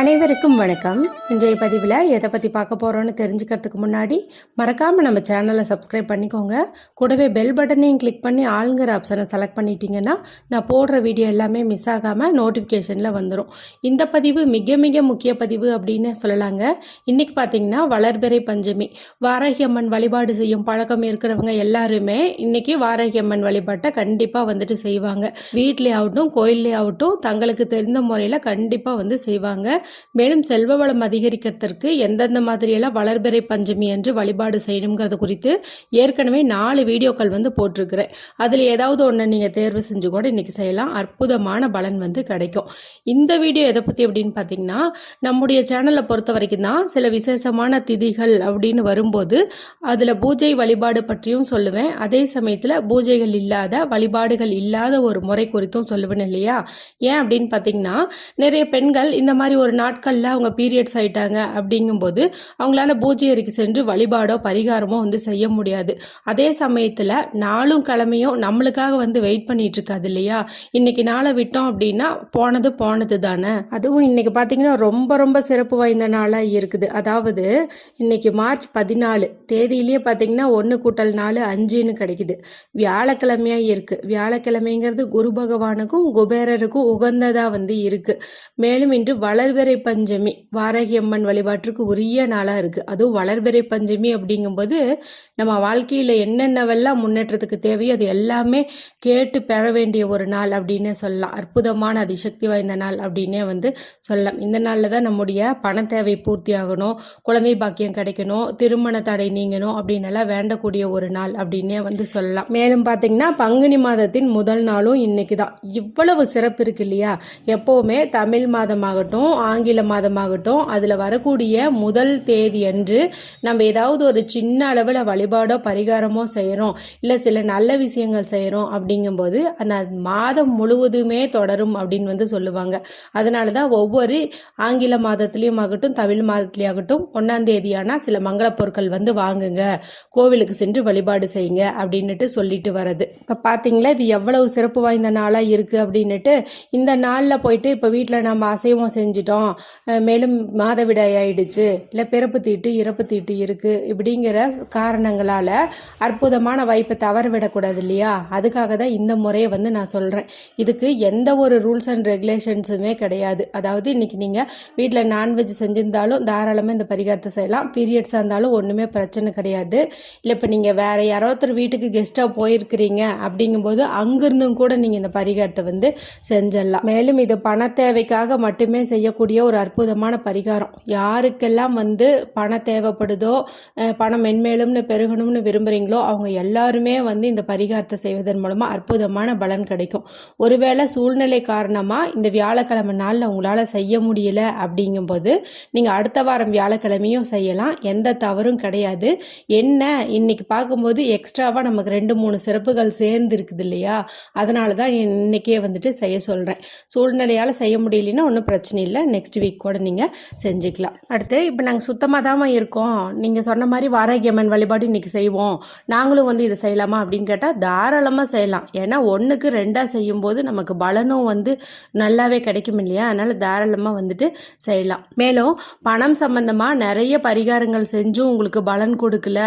அனைவருக்கும் வணக்கம். இன்றைய பதிவில் எதை பற்றி பார்க்க போகிறோன்னு தெரிஞ்சுக்கிறதுக்கு முன்னாடி மறக்காமல் நம்ம சேனலை சப்ஸ்கிரைப் பண்ணிக்கோங்க. கூடவே பெல் பட்டனையும் கிளிக் பண்ணி ஆளுங்கிற ஆப்ஷனை செலக்ட் பண்ணிட்டீங்கன்னா நான் போடுற வீடியோ எல்லாமே மிஸ் ஆகாமல் நோட்டிஃபிகேஷனில் வந்துடும் இந்த பதிவு மிக மிக முக்கிய பதிவு அப்படின்னு சொல்லலாங்க. இன்றைக்கி பார்த்தீங்கன்னா வளர்பிறை பஞ்சமி. வாரகியம்மன் வழிபாடு செய்யும் பழக்கம் இருக்கிறவங்க எல்லாருமே இன்றைக்கி வாரகியம்மன் வழிபாட்டை கண்டிப்பாக வந்துட்டு செய்வாங்க. வீட்லேயே ஆகட்டும் கோயிலே ஆகட்டும் தங்களுக்கு தெரிந்த முறையில் கண்டிப்பாக வந்து செய்வாங்க. மேலும் செல்வ வளம் அதிகரிக்கிறதற்கு எந்தெந்த மாதிரியெல்லாம் வளர்பிறை பஞ்சமி என்று வழிபாடு செய்யணுங்கிறது குறித்து ஏற்கனவே நாலு வீடியோக்கள் வந்து போட்டிருக்கிறேன். அதில் ஏதாவது ஒன்று நீங்கள் தேர்வு செஞ்சு கூட இன்றைக்கி செய்யலாம். அற்புதமான பலன் வந்து கிடைக்கும். இந்த வீடியோ எதை பற்றி அப்படின்னு பார்த்தீங்கன்னா நம்முடைய சேனலை பொறுத்த வரைக்கும் தான் சில விசேஷமான திதிகள் அப்படின்னு வரும்போது அதில் பூஜை வழிபாடு பற்றியும் சொல்லுவேன். அதே சமயத்தில் பூஜைகள் இல்லாத வழிபாடுகள் இல்லாத ஒரு முறை குறித்தும் சொல்லுவேன் இல்லையா? ஏன் அப்படின்னு பார்த்தீங்கன்னா நிறைய பெண்கள் இந்த மாதிரி ஒரு நாட்களில் அவங்க பீரியட்ஸ் ஆயிட்டாங்க அப்படிங்கும்போது அவங்களால பூஜை அறைக்கு சென்று வழிபாடோ பரிகாரமோ வந்து செய்ய முடியாது. அதே சமயத்தில் நாளும் கிழமையும் நம்மளுக்காக வந்து வெயிட் பண்ணிட்டு இருக்காது இல்லையா? இன்னைக்கு நாளை விட்டோம் அப்படின்னா போனது போனது தானே? அதுவும் இன்னைக்கு பார்த்தீங்கன்னா ரொம்ப ரொம்ப சிறப்பு வாய்ந்த நாளாக இருக்குது. அதாவது இன்னைக்கு மார்ச் பதினாலு தேதியிலேயே பார்த்தீங்கன்னா ஒன்று கூட்டல் நாலு அஞ்சுன்னு கிடைக்குது. வியாழக்கிழமையாக இருக்குது வியாழக்கிழமைங்கிறது குரு பகவானுக்கும் குபேரருக்கும் உகந்ததாக வந்து இருக்கு. மேலும் இன்று வளர்பிறை பஞ்சமி. வாரகியம்மன் வழிபாட்டுக்கு வழிபாட்டிற்கு உரிய நாளாக இருக்குது அதுவும் வளர்பிறை பஞ்சமி அப்படிங்கும்போது நம்ம வாழ்க்கையில் என்னென்னவெல்லாம் முன்னேற்றத்துக்கு தேவையோ அது எல்லாமே கேட்டு பெற வேண்டிய ஒரு நாள் அப்படின்னே சொல்லலாம். அற்புதமான அதிசக்தி வாய்ந்த நாள் அப்படின்னே வந்து சொல்லலாம். இந்த நாளில் தான் நம்முடைய பண தேவை பூர்த்தி ஆகணும் குழந்தை பாக்கியம் கிடைக்கணும் திருமண தடை நீங்கணும் அப்படின்னு எல்லாம் வேண்டக்கூடிய ஒரு நாள் அப்படின்னே வந்து சொல்லலாம். மேலும் பார்த்தீங்கன்னா பங்குனி மாதத்தின் முதல் நாளும் இன்னைக்கு தான் இவ்வளவு சிறப்பு இருக்கு இல்லையா? எப்போவுமே தமிழ் மாதமாகட்டும் ஆங்கில மாதமாகட்டும் அதில் வரக்கூடிய முதல் தேதி அன்று நம்ம ஏதாவது ஒரு சின்ன அளவில் வழிபாடோ பரிகாரமோ செய்கிறோம் இல்லை சில நல்ல விஷயங்கள் செய்கிறோம் அப்படிங்கும்போது அந்த மாதம் முழுவதுமே தொடரும் அப்படின்னு வந்து சொல்லுவாங்க. அதனால தான் ஒவ்வொரு ஆங்கில மாதத்துலேயும் ஆகட்டும் தமிழ் மாதத்துலேயும் ஆகட்டும் ஒன்றாம் தேதியானா சில மங்கள பொருட்கள் வந்து வாங்குங்க கோவிலுக்கு சென்று வழிபாடு செய்யுங்க அப்படின்னுட்டு சொல்லிட்டு வரது இப்போ பார்த்தீங்களா இது எவ்வளவு சிறப்பு வாய்ந்த நாளாக இருக்குது அப்படின்னுட்டு இந்த நாளில் போயிட்டு இப்போ வீட்டில் நம்ம அசைவம் செஞ்சிட்டோம் இருக்கோம் மேலும் மாதவிடாய் ஆயிடுச்சு. இல்லை பிறப்பு தீட்டு இறப்பு தீட்டு இருக்குது இப்படிங்கிற காரணங்களால் அற்புதமான வாய்ப்பை தவற விடக்கூடாது இல்லையா? அதுக்காக தான் இந்த முறையை வந்து நான் சொல்கிறேன் இதுக்கு எந்த ஒரு ரூல்ஸ் அண்ட் ரெகுலேஷன்ஸுமே கிடையாது. அதாவது இன்னைக்கு நீங்கள் வீட்டில் நான்வெஜ் செஞ்சிருந்தாலும் தாராளமாக இந்த பரிகாரத்தை செய்யலாம். பீரியட்ஸாக இருந்தாலும் ஒன்றுமே பிரச்சனை கிடையாது. இல்லை இப்போ நீங்கள் வேறு யாரோ ஒருத்தர் வீட்டுக்கு கெஸ்ட்டாக போயிருக்கிறீங்க அப்படிங்கும்போது அங்கிருந்தும் கூட நீங்கள் இந்த பரிகாரத்தை வந்து செஞ்சிடலாம். மேலும் இது பண தேவைக்காக மட்டுமே செய்யக்கூடிய ஒரு அற்புதமான பரிகாரம். யாருக்கெல்லாம் வந்து பணம் தேவைப்படுதோ பணம் மென்மேலும்னு பெருகணும்னு விரும்புகிறீங்களோ அவங்க எல்லாருமே வந்து இந்த பரிகாரத்தை செய்வதன் மூலமாக அற்புதமான பலன் கிடைக்கும். ஒருவேளை சூழ்நிலை காரணமாக இந்த வியாழக்கிழமை நாளில் உங்களால் செய்ய முடியல அப்படிங்கும்போது நீங்கள் அடுத்த வாரம் வியாழக்கிழமையும் செய்யலாம். எந்த தவறும் கிடையாது. என்ன இன்னைக்கு பார்க்கும்போது எக்ஸ்ட்ராவாக நமக்கு ரெண்டு மூணு சிறப்புகள் சேர்ந்து இருக்குது இல்லையா? அதனால தான் இன்னைக்கே வந்துட்டு செய்ய சொல்கிறேன் சூழ்நிலையால் செய்ய முடியலன்னா ஒன்றும் பிரச்சனை இல்லை. நெக்ஸ்ட் வீக் கூட நீங்கள் செஞ்சுக்கலாம். அடுத்து இப்போ நாங்கள் சுத்தமாக தான் இருக்கோம். நீங்கள் சொன்ன மாதிரி வாராகியம்மன் வழிபாடு இன்றைக்கி செய்வோம். நாங்களும் வந்து இதை செய்யலாமா அப்படின்னு கேட்டால் தாராளமாக செய்யலாம். ஏன்னா ஒன்றுக்கு ரெண்டாக செய்யும்போது நமக்கு பலனும் வந்து நல்லாவே கிடைக்கும் இல்லையா? அதனால் தாராளமாக வந்துட்டு செய்யலாம். மேலும் பணம் சம்பந்தமாக நிறைய பரிகாரங்கள் செஞ்சும் உங்களுக்கு பலன் கொடுக்கல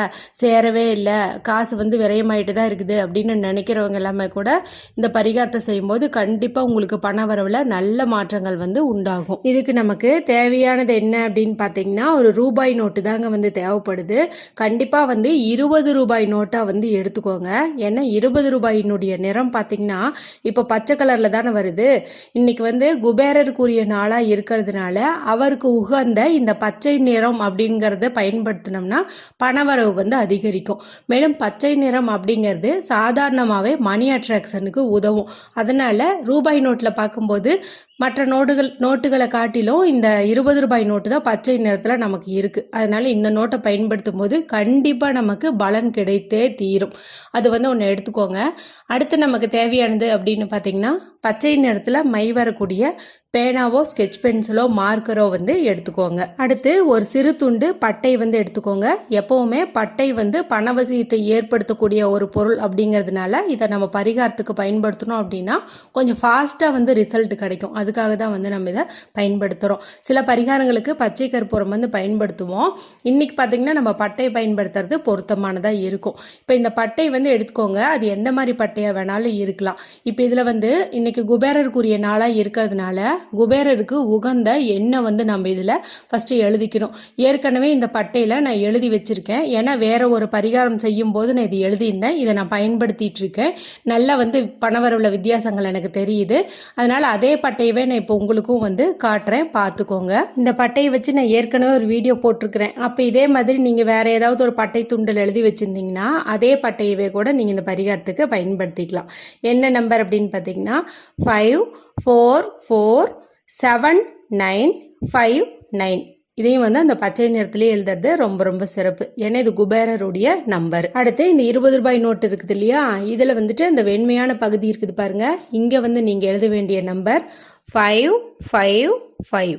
சேரவே இல்லை காசு வந்து விரயமாயிட்டு தான் இருக்குது அப்படின்னு நினைக்கிறவங்க எல்லாமே கூட இந்த பரிகாரத்தை செய்யும்போது கண்டிப்பாக உங்களுக்கு பண வரவில் நல்ல மாற்றங்கள் வந்து உண்டாகும். இதுக்கு நமக்கு. தேவையானது என்ன அப்படின்னு பார்த்தீங்கன்னா ஒரு ரூபாய் நோட்டு தாங்க வந்து தேவைப்படுது. கண்டிப்பாக வந்து இருபது ரூபாய் நோட்டாக வந்து எடுத்துக்கோங்க. ஏன்னா இருபது ரூபாயினுடைய நிறம் பார்த்தீங்கன்னா இப்போ பச்சை கலரில் தானே வருது. இன்றைக்கி வந்து குபேரருக்குரிய நாளாக இருக்கிறதுனால அவருக்கு உகந்த இந்த பச்சை நிறம் அப்படிங்கிறத பயன்படுத்தினோம்னா பணவரவு வந்து அதிகரிக்கும். மேலும் பச்சை நிறம் அப்படிங்கிறது சாதாரணமாகவே மணி அட்ராக்ஷனுக்கு உதவும். அதனால் ரூபாய் நோட்டில் பார்க்கும்போது மற்ற நோட்டுகள் நோட்டுகளை காட்டிலும் இந்த இருபது ரூபாய் நோட்டு தான் பச்சை நிறத்தில் நமக்கு இருக்குது அதனால இந்த நோட்டை பயன்படுத்தும் போது கண்டிப்பாக நமக்கு பலன் கிடைத்தே தீரும். அது வந்து ஒன்று எடுத்துக்கோங்க. அடுத்து நமக்கு தேவையானது அப்படின்னு பார்த்தீங்கன்னா பச்சை நிறத்தில் மை வரக்கூடிய பேனாவோ ஸ்கெட்ச் பென்சிலோ மார்க்கரோ வந்து எடுத்துக்கோங்க. அடுத்து ஒரு சிறு துண்டு பட்டை வந்து எடுத்துக்கோங்க. எப்போவுமே பட்டை வந்து பணவசியத்தை ஏற்படுத்தக்கூடிய ஒரு பொருள் அப்படிங்கிறதுனால இதை நம்ம பரிகாரத்துக்கு பயன்படுத்தணும் அப்படின்னா கொஞ்சம் ஃபாஸ்ட்டாக வந்து ரிசல்ட் கிடைக்கும். அதுக்காக தான் வந்து நம்ம இதை பயன்படுத்துகிறோம் சில பரிகாரங்களுக்கு பச்சை கற்பூரம் வந்து பயன்படுத்துவோம். இன்றைக்கி பார்த்தீங்கன்னா நம்ம பட்டை பயன்படுத்துறது பொருத்தமானதாக இருக்கும். இப்போ இந்த பட்டை வந்து எடுத்துக்கோங்க. அது எந்த மாதிரி பட்டையாக வேணாலும் இருக்கலாம். இப்போ இதில் வந்து இன்றைக்கி குபேரருக்குரிய நாளாக இருக்கிறதுனால குபேரருக்கு உகந்த எண்ணெய் வந்து நம்ம இதில் ஃபஸ்ட்டு எழுதிக்கணும். ஏற்கனவே இந்த பட்டையில் நான் எழுதி வச்சுருக்கேன். ஏன்னா வேறு ஒரு பரிகாரம் செய்யும் போது நான் இது எழுதியிருந்தேன். இதை நான் பயன்படுத்திட்டு இருக்கேன். நல்லா வந்து பணவரவுள்ள வித்தியாசங்கள் எனக்கு தெரியுது. அதனால் அதே பட்டையவே நான் இப்போ உங்களுக்கும் வந்து காட்டுறேன். பார்த்துக்கோங்க இந்த பட்டையை வச்சு நான் ஏற்கனவே ஒரு வீடியோ போட்டிருக்கிறேன். அப்போ இதே மாதிரி நீங்கள் வேறு ஏதாவது ஒரு பட்டை துண்டில் எழுதி வச்சுருந்தீங்கன்னா அதே பட்டையவே கூட நீங்கள் இந்த பரிகாரத்துக்கு பயன்படுத்திக்கலாம். என்ன நம்பர் அப்படின்னு பார்த்தீங்கன்னா five four four seven nine five nine இதையும் வந்து அந்த பச்சை நிறத்திலே எழுதுறது ரொம்ப ரொம்ப சிறப்பு. ஏன்னா இது குபேரருடைய நம்பர் அடுத்து இந்த இருபது ரூபாய் நோட்டு இருக்குது இல்லையா? இதில் வந்துட்டு அந்த வெண்மையான பகுதி இருக்குது பாருங்க. இங்கே வந்து நீங்கள் எழுத வேண்டிய நம்பர் ஃபைவ் ஃபைவ் ஃபைவ்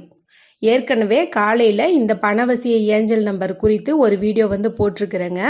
ஏற்கனவே காலையில் இந்த பணவசிய ஏஞ்சல் நம்பர் குறித்து ஒரு வீடியோ வந்து போட்டிருக்கிறேங்க.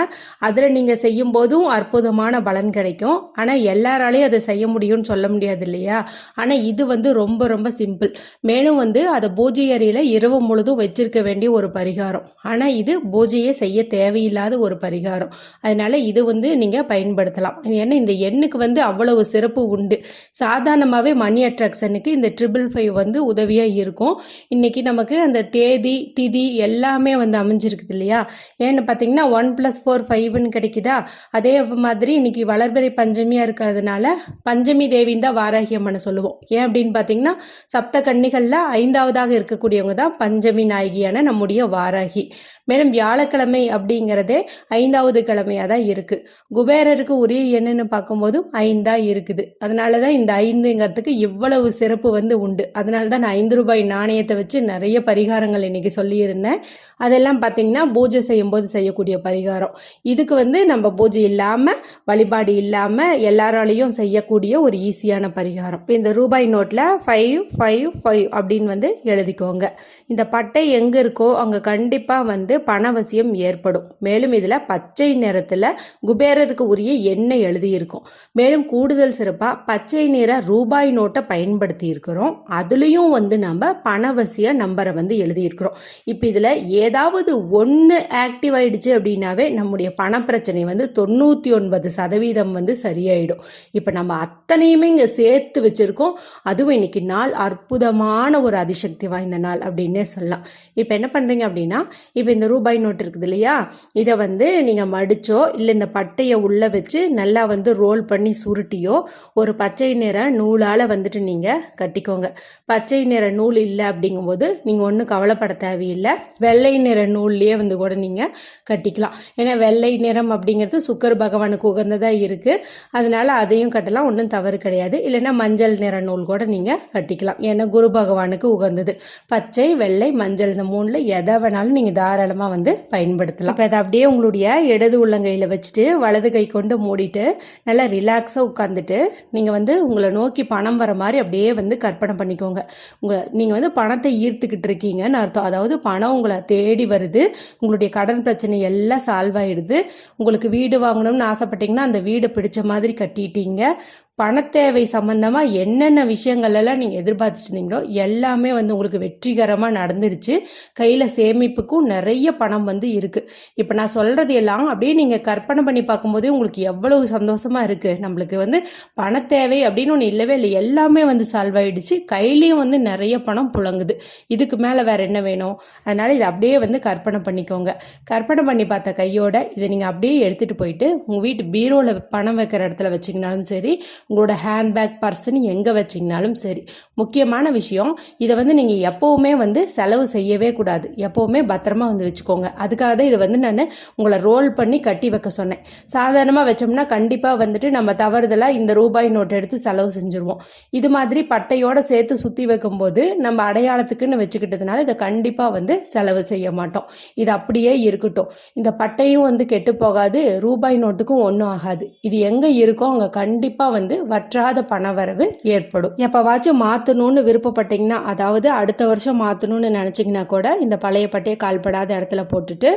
அதில் நீங்கள் செய்யும் போதும் அற்புதமான பலன் கிடைக்கும். ஆனால் எல்லாராலையும் அதை செய்ய முடியும்னு சொல்ல முடியாது இல்லையா? ஆனால் இது வந்து ரொம்ப ரொம்ப சிம்பிள். மேலும் வந்து அதை பூஜை அறையில் இரவு முழுதும் வச்சிருக்க வேண்டிய ஒரு பரிகாரம். ஆனால் இது பூஜையே செய்ய தேவையில்லாத ஒரு பரிகாரம். அதனால இது வந்து நீங்கள் பயன்படுத்தலாம். ஏன்னா இந்த எண்ணுக்கு வந்து அவ்வளவு சிறப்பு உண்டு. சாதாரணமாகவே மணி அட்ராக்ஷனுக்கு இந்த ட்ரிபிள் ஃபைவ் வந்து உதவியாக இருக்கும். இன்னைக்கு நமக்கு அந்த தேதி திதி எல்லாமே வந்து அமைஞ்சிருக்குது இல்லையா? ஏன்னு பார்த்தீங்கன்னா ஒன் ப்ளஸ் ஃபோர் ஃபைவ்னு கிடைக்குதா? அதே மாதிரி இன்னைக்கு வளர்பிறை பஞ்சமியாக இருக்கிறதுனால பஞ்சமி தேவின்னு தான் வாராகி அம்மனை சொல்லுவோம். ஏன் அப்படின்னு பார்த்தீங்கன்னா சப்த கன்னிகளில் ஐந்தாவதாக இருக்கக்கூடியவங்க தான் பஞ்சமி நாயகியான நம்முடைய வாராகி. மேலும் வியாழக்கிழமை அப்படிங்கிறதே ஐந்தாவது கிழமையாக தான் இருக்குது குபேரருக்கு உரிய எண்ணுன்னு பார்க்கும்போதும் ஐந்தாக இருக்குது. அதனால தான் இந்த ஐந்துங்கிறதுக்கு இவ்வளவு சிறப்பு வந்து உண்டு. அதனால தான் நான் ஐந்து ரூபாய் நாணயத்தை வச்சு நிறைய நிறைய பரிகாரங்கள் இன்றைக்கி சொல்லியிருந்தேன். அதெல்லாம் பார்த்தீங்கன்னா பூஜை செய்யும்போது செய்யக்கூடிய பரிகாரம். இதுக்கு வந்து நம்ம பூஜை இல்லாமல் வழிபாடு இல்லாமல் எல்லாராலையும் செய்யக்கூடிய ஒரு ஈஸியான பரிகாரம். இப்போ இந்த ரூபாய் நோட்டில் ஃபைவ் ஃபைவ் ஃபைவ் அப்படின்னு வந்து எழுதிக்கோங்க. இந்த பட்டை எங்கே இருக்கோ அங்கே கண்டிப்பாக வந்து பணவசியம் ஏற்படும். மேலும் இதில் பச்சை நிறத்தில் குபேரருக்கு உரிய எண்ணெய் எழுதியிருக்கும். மேலும் கூடுதல் சிறப்பாக பச்சை நிற ரூபாய் நோட்டை பயன்படுத்தி இருக்கிறோம் அதுலேயும் வந்து நம்ம பணவசிய நம்பர் நம்பரை வந்து எழுதியிருக்கிறோம். இப்போ இதில் ஏதாவது ஒன்று ஆக்டிவ் ஆகிடுச்சு அப்படின்னாவே நம்முடைய பணப்பிரச்சனை வந்து தொண்ணூற்றி ஒன்பது சதவீதம் வந்து சரியாயிடும். இப்போ நம்ம அத்தனையுமே இங்கே சேர்த்து வச்சுருக்கோம். அதுவும் இன்னைக்கு நாள் அற்புதமான ஒரு அதிசக்தி வாய்ந்த நாள் அப்படின்னே சொல்லலாம். இப்போ என்ன பண்ணுறீங்க அப்படின்னா இப்போ இந்த ரூபாய் நோட் இருக்குது இல்லையா? இதை வந்து நீங்கள் மடிச்சோ இல்லை இந்த பட்டையை உள்ளே வச்சு நல்லா வந்து ரோல் பண்ணி சுருட்டியோ ஒரு பச்சை நிற நூலால் வந்துட்டு நீங்கள் கட்டிக்கோங்க. பச்சை நிற நூல் இல்லை அப்படிங்கும்போது நீங்கள் ஒன்றும் கவலைப்பட தேவையில்லை. வெள்ளை நிற நூல்லையே வந்து கூட நீங்கள் கட்டிக்கலாம். ஏன்னா வெள்ளை நிறம் அப்படிங்கிறது சுக்கர் பகவானுக்கு உகந்ததாக இருக்குது அதனால அதையும் கட்டலாம் ஒன்றும் தவறு கிடையாது. இல்லைன்னா மஞ்சள் நிற நூல் கூட நீங்கள் கட்டிக்கலாம். ஏன்னா குரு பகவானுக்கு உகந்தது. பச்சை வெள்ளை மஞ்சள் இந்த மூணில் எதை வேணாலும் நீங்கள் தாராளமாக வந்து பயன்படுத்தலாம். இப்போ அதை அப்படியே உங்களுடைய இடது உள்ளங்கையில் வச்சுட்டு வலது கை கொண்டு மூடிட்டு நல்லா ரிலாக்ஸாக உட்காந்துட்டு நீங்கள் வந்து உங்களை நோக்கி பணம் வர மாதிரி அப்படியே வந்து கற்பனை பண்ணிக்கோங்க. உங்களை நீங்கள் வந்து பணத்தை ஈர்த்துக்கிட்டு இருக்கீங்கன்னு அர்த்தம் அதாவது பணம் உங்களை தேடி வருது. உங்களுடைய கடன் பிரச்சனை எல்லாம் சால்வ் ஆயிடுது. உங்களுக்கு வீடு வாங்கணும்னு ஆசைப்பட்டீங்கன்னா அந்த வீடை பிடிச்ச மாதிரி கட்டிட்டீங்க. பணத்தேவை சம்பந்தமாக என்னென்ன விஷயங்கள் எல்லாம் நீங்கள் எதிர்பார்த்துட்டு இருந்தீங்களோ எல்லாமே வந்து உங்களுக்கு வெற்றிகரமாக நடந்துருச்சு. கையில் சேமிப்புக்கும் நிறைய பணம் வந்து இருக்குது இப்போ நான் சொல்கிறது எல்லாம் அப்படியே நீங்கள் கற்பனை பண்ணி பார்க்கும்போதே உங்களுக்கு எவ்வளவு சந்தோஷமாக இருக்குது நம்மளுக்கு வந்து பணத்தேவை அப்படின்னு ஒன்று இல்லவே இல்லை. எல்லாமே வந்து சால்வ் ஆகிடுச்சு கையிலையும் வந்து நிறைய பணம் புழங்குது. இதுக்கு மேலே வேறு என்ன வேணும்? அதனால் இதை அப்படியே வந்து கற்பனை பண்ணிக்கோங்க. கற்பனை பண்ணி பார்த்த கையோட இதை நீங்கள் அப்படியே எடுத்துகிட்டு போயிட்டு உங்கள் வீட்டு பீரோவில் பணம் வைக்கிற இடத்துல வச்சிங்கனாலும் சரி உங்களோட ஹேண்ட்பேக் பர்சன் எங்கே வச்சிங்கனாலும் சரி. முக்கியமான விஷயம் இதை வந்து நீங்கள் எப்போவுமே வந்து செலவு செய்யவே கூடாது. எப்போவுமே பத்திரமா வந்து வச்சுக்கோங்க. அதுக்காக தான் இதை வந்து நான் உங்களை ரோல் பண்ணி கட்டி வைக்க சொன்னேன். சாதாரணமாக வச்சோம்னா கண்டிப்பாக வந்துட்டு நம்ம தவறுதலாக இந்த ரூபாய் நோட் எடுத்து செலவு செஞ்சுருவோம். இது மாதிரி பட்டையோட சேர்த்து சுற்றி வைக்கும்போது நம்ம அடையாளத்துக்குன்னு வச்சுக்கிட்டதுனால இதை கண்டிப்பாக வந்து செலவு செய்ய மாட்டோம். இது அப்படியே இருக்கட்டும். இந்த பட்டையும் வந்து கெட்டு போகாது ரூபாய் நோட்டுக்கும் ஒன்றும் ஆகாது. இது எங்கே இருக்கோ அங்கே கண்டிப்பாக வந்து உங்களுக்கு வற்றாத பணவரவு ஏற்படும். எப்போவாச்சும் மாற்றணும்னு விருப்பப்பட்டீங்கன்னா அதாவது அடுத்த வருஷம் மாற்றணும்னு நினச்சிங்கன்னா கூட இந்த பழைய பட்டையை கால்படாத இடத்துல போட்டுட்டு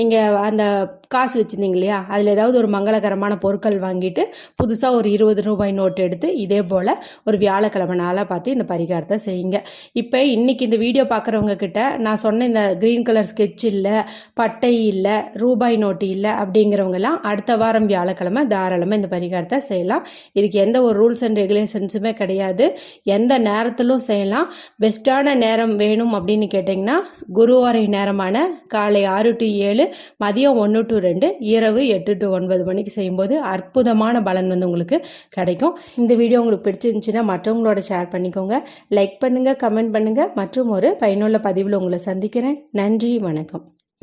நீங்கள் அந்த காசு வச்சுருந்தீங்க இல்லையா? அதில் ஏதாவது ஒரு மங்களகரமான பொருட்கள் வாங்கிட்டு புதுசாக ஒரு இருபது ரூபாய் நோட்டு எடுத்து இதே போல் ஒரு வியாழக்கிழமை நாளாக பார்த்து இந்த பரிகாரத்தை செய்யுங்க. இப்போ இன்றைக்கி இந்த வீடியோ பார்க்குறவங்க கிட்ட நான் சொன்ன இந்த க்ரீன் கலர் ஸ்கெட்ச் இல்லை பட்டை இல்லை ரூபாய் நோட்டு இல்லை அப்படிங்கிறவங்கலாம் அடுத்த வாரம் வியாழக்கிழமை தாராளமாக இந்த பரிகாரத்தை செய்யலாம். இதுக்கு எந்த ஒரு ரூல்ஸ் அண்ட் ரெகுலேஷன்ஸுமே கிடையாது. எந்த நேரத்திலும் செய்யலாம். பெஸ்ட்டான நேரம் வேணும் அப்படின்னு கேட்டிங்கன்னா குருவாரை நேரமான காலை ஆறு டு ஏழு மதியம் ஒன்று டு ரெண்டு இரவு எட்டு டு ஒன்பது மணிக்கு செய்யும்போது அற்புதமான பலன் வந்து உங்களுக்கு கிடைக்கும். இந்த வீடியோ உங்களுக்கு பிடிச்சிருந்துச்சுன்னா மற்றவங்களோட ஷேர் பண்ணிக்கோங்க. லைக் பண்ணுங்கள் கமெண்ட் பண்ணுங்கள் மற்றும் ஒரு பயனுள்ள பதிவில் உங்களை சந்திக்கிறேன். நன்றி வணக்கம்.